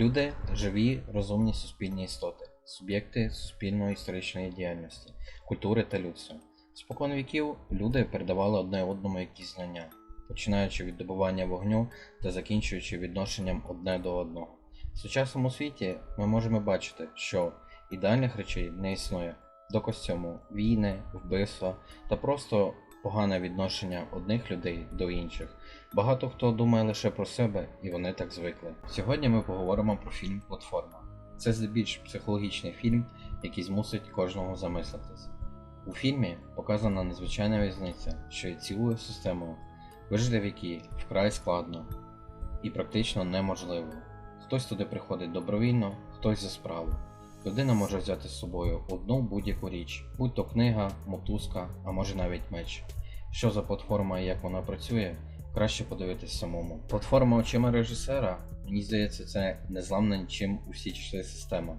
Люди живі, розумні суспільні істоти, суб'єкти суспільної історичної діяльності, культури та людства. Спокон віків люди передавали одне одному якісь знання, починаючи від добування вогню та закінчуючи відношенням одне до одного. В сучасному світі ми можемо бачити, що ідеальних речей не існує до костюму, війни, вбивства та просто погане відношення одних людей до інших. Багато хто думає лише про себе, і вони так звикли. Сьогодні ми поговоримо про фільм Платформа. Це здебільш психологічний фільм, який змусить кожного замислитись. У фільмі показана незвичайна різниця, що є цілою системою, вижити в якій вкрай складно і практично неможливо. Хтось туди приходить добровільно, хтось за справу. Людина може взяти з собою одну будь-яку річ, будь то книга, мотузка, а може навіть меч. Що за платформа і як вона працює, краще подивитись самому. Платформа очима режисера, мені здається, це незламна нічим у всі часи система,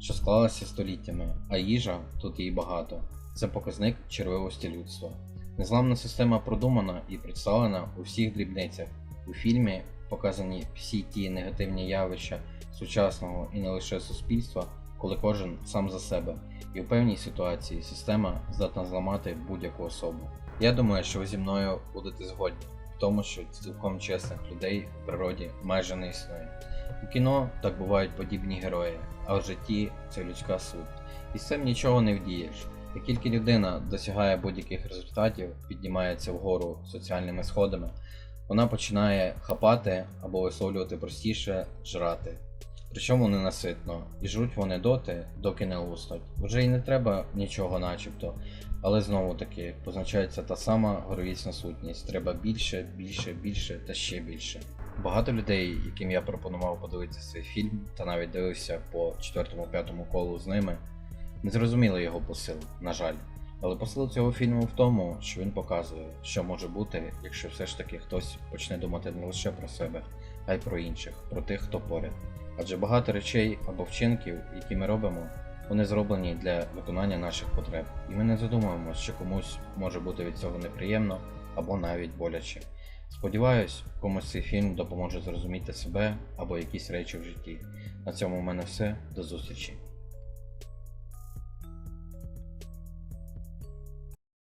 що склалася століттями, а їжа тут її багато. Це показник червивості людства. Незламна система продумана і представлена у всіх дрібницях. У фільмі показані всі ті негативні явища сучасного і не лише суспільства, коли кожен сам за себе, і в певній ситуації система здатна зламати будь-яку особу. Я думаю, що ви зі мною будете згодні в тому, що цілком чесних людей в природі майже не існує. У кіно так бувають подібні герої, а в житті це людська суть. І з цим нічого не вдієш. Як тільки людина досягає будь-яких результатів, піднімається вгору соціальними сходами, вона починає хапати або висловлювати простіше жрати. Причому ненаситно, і жруть вони доти, доки не луснуть. Вже й не треба нічого начебто, але знову таки позначається та сама горовісна сутність. Треба більше, більше, більше та ще більше. Багато людей, яким я пропонував подивитися цей фільм, та навіть дивився по 4-5 колу з ними, не зрозуміли його посил, на жаль. Але посил цього фільму в тому, що він показує, що може бути, якщо все ж таки хтось почне думати не лише про себе, а й про інших, про тих, хто поряд. Адже багато речей або вчинків, які ми робимо, вони зроблені для виконання наших потреб, і ми не задумуємося, що комусь може бути від цього неприємно або навіть боляче. Сподіваюсь, комусь цей фільм допоможе зрозуміти себе або якісь речі в житті. На цьому в мене все. До зустрічі.